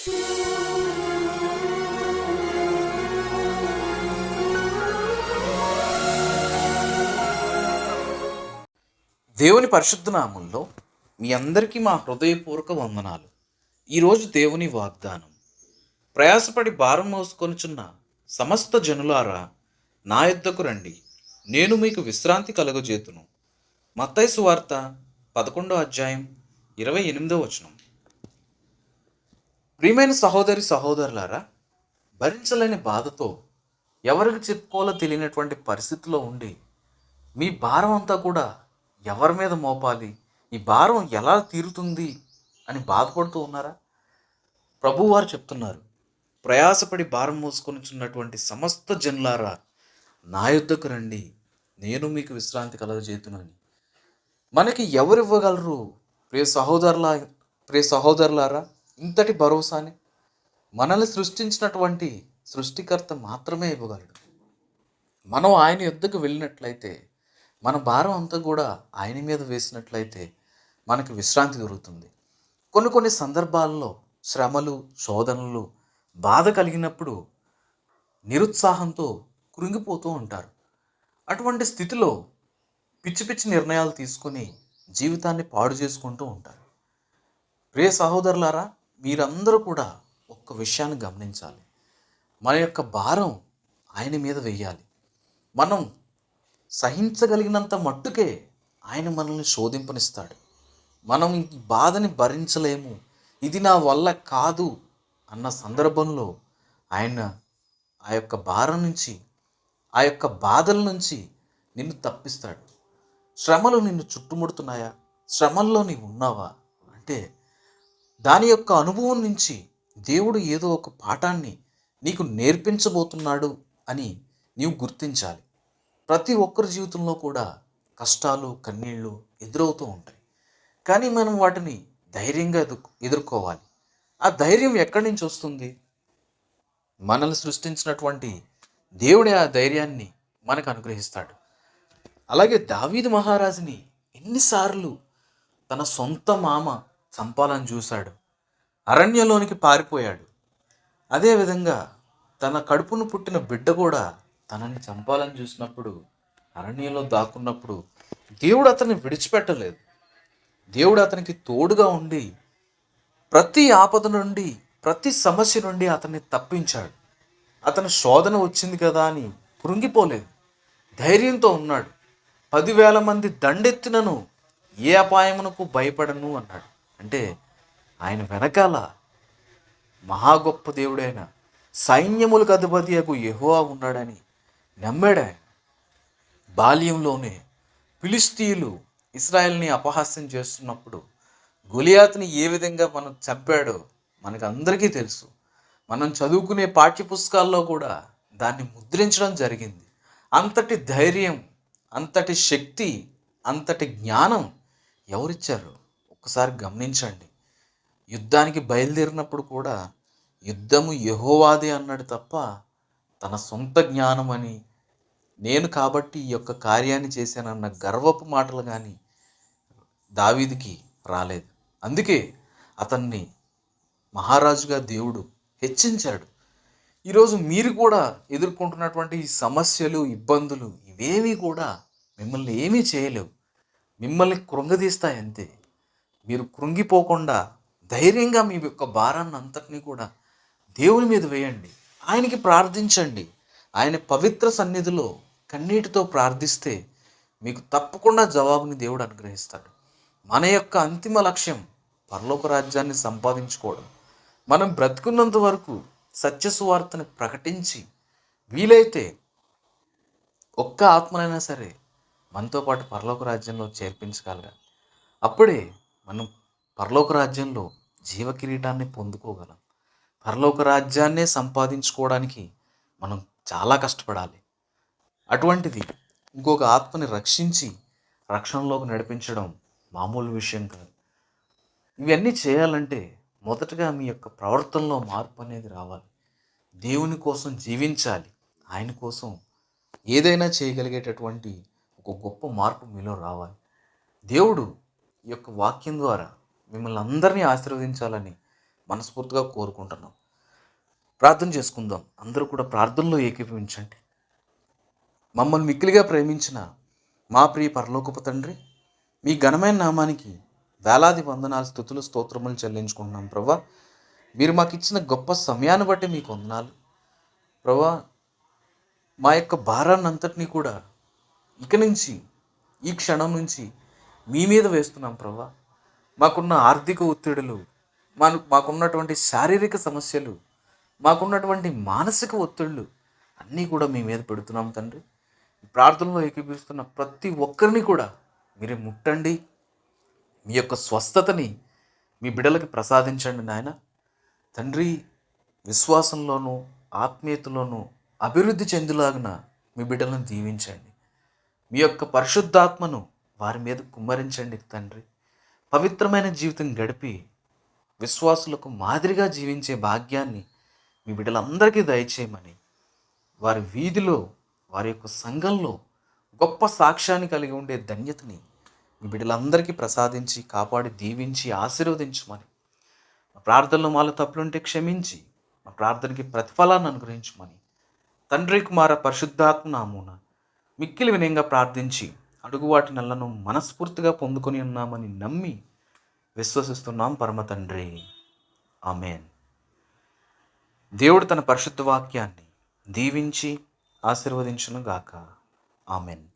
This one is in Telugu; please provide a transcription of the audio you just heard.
దేవుని పరిశుద్ధ నామంలో మీ అందరికీ మా హృదయపూర్వక వందనాలు. ఈరోజు దేవుని వాగ్దానం. ప్రయాసపడి భారం మోసుకొనుచున్న సమస్త జనులారా నా యుద్ధకు రండి. నేను మీకు విశ్రాంతి కలుగజేతును. మత్తైసు వార్త పదకొండో అధ్యాయం ఇరవై ఎనిమిదో వచనం. ప్రియమైన సహోదరి సహోదరులారా భరించలేని బాధతో ఎవరికి చెప్పుకోవాలో తెలియనటువంటి పరిస్థితిలో ఉండి మీ భారం అంతా కూడా ఎవరి మీద మోపాలి? ఈ భారం ఎలా తీరుతుంది అని బాధపడుతూ ఉన్నారా? ప్రభువారు చెప్తున్నారు ప్రయాసపడి భారం మోసుకొనిచున్నటువంటి సమస్త జనులారా నా యుద్ధకు రండి. నేను మీకు విశ్రాంతి కలగజేతునని మనకి ఎవరు ఇవ్వగలరు? ప్రియ సహోదరులా ప్రియ సహోదరులారా ఇంతటి భరోసాని మనల్ని సృష్టించినటువంటి సృష్టికర్త మాత్రమే ఇవ్వగలడు. మనం ఆయన యుద్ధకు వెళ్ళినట్లయితే మన భారం అంతా కూడా ఆయన మీద వేసినట్లయితే మనకి విశ్రాంతి దొరుకుతుంది. కొన్ని కొన్ని సందర్భాల్లో శ్రమలు శోధనలు బాధ కలిగినప్పుడు నిరుత్సాహంతో కృంగిపోతూ ఉంటారు. అటువంటి స్థితిలో పిచ్చి పిచ్చి నిర్ణయాలు తీసుకొని జీవితాన్ని పాడు చేసుకుంటూ ఉంటారు. ప్రియ సహోదరులారా మీరందరూ కూడా ఒక్క విషయాన్ని గమనించాలి. మన యొక్క భారం ఆయన మీద వెయ్యాలి మనం సహించగలిగినంత మట్టుకే ఆయన మనల్ని శోధింపనిస్తాడు. మనం ఈ బాధని భరించలేము. ఇది నా వల్ల కాదు అన్న సందర్భంలో ఆయన ఆ యొక్క భారం నుంచి ఆ యొక్క బాధల నుంచి నిన్ను తప్పిస్తాడు. శ్రమలు నిన్ను చుట్టుముడుతున్నాయా? శ్రమల్లో నీవు ఉన్నావా? అంటే దాని యొక్క అనుభవం నుంచి దేవుడు ఏదో ఒక పాఠాన్ని నీకు నేర్పించబోతున్నాడు అని నీవు గుర్తించాలి. ప్రతి ఒక్కరి జీవితంలో కూడా కష్టాలు కన్నీళ్ళు ఎదురవుతూ ఉంటాయి. కానీ మనం వాటిని ధైర్యంగా ఎదు ఎదుర్కోవాలి. ఆ ధైర్యం ఎక్కడి నుంచి వస్తుంది? మనల్ని సృష్టించినటువంటి దేవుడే ఆ ధైర్యాన్ని మనకు అనుగ్రహిస్తాడు. అలాగే దావీదు మహారాజుని ఎన్నిసార్లు తన సొంత మామ చంపాలని చూశాడు. అరణ్యంలోనికి పారిపోయాడు. అదేవిధంగా తన కడుపును పుట్టిన బిడ్డ కూడా తనని చంపాలని చూసినప్పుడు అరణ్యంలో దాక్కున్నప్పుడు దేవుడు అతన్ని విడిచిపెట్టలేదు. దేవుడు అతనికి తోడుగా ఉండి ప్రతి ఆపద నుండి ప్రతి సమస్య నుండి అతన్ని తప్పించాడు. అతని శోధన వచ్చింది కదా అని కృంగిపోలేదు. ధైర్యంతో ఉన్నాడు. పదివేల మంది దండెత్తినను ఏ అపాయమునకు భయపడను అన్నాడు. అంటే ఆయన వెనకాల మహా గొప్ప దేవుడైన సైన్యములకు అధిపతియకు అగు యెహోవా ఉన్నాడని నమ్మాడు ఆయన. బాల్యంలోనే ఫిలిస్తీయులు ఇస్రాయల్ని అపహాస్యం చేస్తున్నప్పుడు గొలియాత్ని ఏ విధంగా మనం చంపాడో మనకు అందరికీ తెలుసు. మనం చదువుకునే పాఠ్యపుస్తకాల్లో కూడా దాన్ని ముద్రించడం జరిగింది. అంతటి ధైర్యం అంతటి శక్తి అంతటి జ్ఞానం ఎవరిచ్చారు? ఒక్కసారి గమనించండి. యుద్ధానికి బయలుదేరినప్పుడు కూడా యుద్ధము యహోవాది అన్నాడు తప్ప తన సొంత జ్ఞానం అని నేను కాబట్టి ఈ యొక్క కార్యాన్ని చేశానన్న గర్వపు మాటలు కానీ దావీదికి రాలేదు. అందుకే అతన్ని మహారాజుగా దేవుడు హెచ్చించాడు. ఈరోజు మీరు కూడా ఎదుర్కొంటున్నటువంటి ఈ సమస్యలు ఇబ్బందులు ఇవేమీ కూడా మిమ్మల్ని ఏమీ చేయలేవు. మిమ్మల్ని కృంగదీస్తాయి అంతే మీరు కృంగిపోకుండా ధైర్యంగా మీ యొక్క భారాన్ని అంతటినీ కూడా దేవుని మీద వేయండి. ఆయనకి ప్రార్థించండి. ఆయన పవిత్ర సన్నిధిలో కన్నీటితో ప్రార్థిస్తే మీకు తప్పకుండా జవాబుని దేవుడు అనుగ్రహిస్తాడు. మన యొక్క అంతిమ లక్ష్యం పరలోక రాజ్యాన్ని సంపాదించుకోవడం. మనం బ్రతుకున్నంత వరకు సత్యసువార్తని ప్రకటించి వీలైతే ఒక్క ఆత్మనైనా సరే మనతో పాటు పరలోక రాజ్యంలో చేర్పించగలగాలి. అప్పుడే మనం పరలోక రాజ్యంలో జీవకిరీటాన్ని పొందుకోగలం. పరలోక రాజ్యాన్నే సంపాదించుకోవడానికి మనం చాలా కష్టపడాలి. అటువంటిది ఇంకొక ఆత్మని రక్షించి రక్షణలోకి నడిపించడం మామూలు విషయం కాదు. ఇవన్నీ చేయాలంటే మొదటగా మీ యొక్క ప్రవర్తనలో మార్పు అనేది రావాలి. దేవుని కోసం జీవించాలి. ఆయన కోసం ఏదైనా చేయగలిగేటటువంటి ఒక గొప్ప మార్పు మీలో రావాలి. దేవుడు ఈ యొక్క వాక్యం ద్వారా మిమ్మల్ని అందరినీ ఆశీర్వదించాలని మనస్ఫూర్తిగా కోరుకుంటున్నాం. ప్రార్థన చేసుకుందాం. అందరూ కూడా ప్రార్థనలో ఏకీభవించండి. మమ్మల్ని మిక్కిలిగా ప్రేమించిన మా ప్రియ పరలోకపు తండ్రి మీ ఘనమైన నామానికి వేలాది వందనాలు స్థుతులు స్తోత్రములు చెల్లించుకుంటున్నాం ప్రభా. మీరు మాకు ఇచ్చిన గొప్ప సమయాన్ని బట్టి మీకు వందనాలు. ప్రభా మా యొక్క భారాన్ని అంతటినీ కూడా ఇక నుంచి ఈ క్షణం నుంచి మీ మీద వేస్తున్నాం ప్రభా. మాకున్న ఆర్థిక ఒత్తిడులు మన మాకున్నటువంటి శారీరక సమస్యలు మాకున్నటువంటి మానసిక ఒత్తిళ్ళు అన్నీ కూడా మీ మీద పెడుతున్నాం తండ్రి. ప్రార్థనలో ఏకీపిస్తున్న ప్రతి ఒక్కరిని కూడా మీరే ముట్టండి. మీ యొక్క స్వస్థతని మీ బిడలకి ప్రసాదించండి నాయన. తండ్రి విశ్వాసంలోనూ ఆత్మీయతలోనూ అభివృద్ధి చెందులాగున మీ బిడ్డలను దీవించండి. మీ యొక్క పరిశుద్ధాత్మను వారి మీద కుమ్మరించండి తండ్రి. పవిత్రమైన జీవితం గడిపి విశ్వాసులకు మాదిరిగా జీవించే భాగ్యాన్ని మీ బిడ్డలందరికీ దయచేయమని వారి వీధిలో వారి యొక్క సంఘంలో గొప్ప సాక్ష్యాన్ని కలిగి ఉండే ధన్యతని మీ బిడ్డలందరికీ ప్రసాదించి కాపాడి దీవించి ఆశీర్వదించమని మా ప్రార్థనలో మాలో తప్పులుంటే క్షమించి మా ప్రార్థనకి ప్రతిఫలాన్ని అనుగ్రహించమని తండ్రి కుమార పరిశుద్ధాత్మ నామూన మిక్కిలి వినయంగా ప్రార్థించి అడుగువాటి నల్లను మనస్ఫూర్తిగా పొందుకొని ఉన్నామని నమ్మి విశ్వసిస్తున్నాం పరమతండ్రి. ఆమెన్. దేవుడు తన పరిశుద్ధ వాక్యాన్ని దీవించి ఆశీర్వదించును గాక ఆమెన్.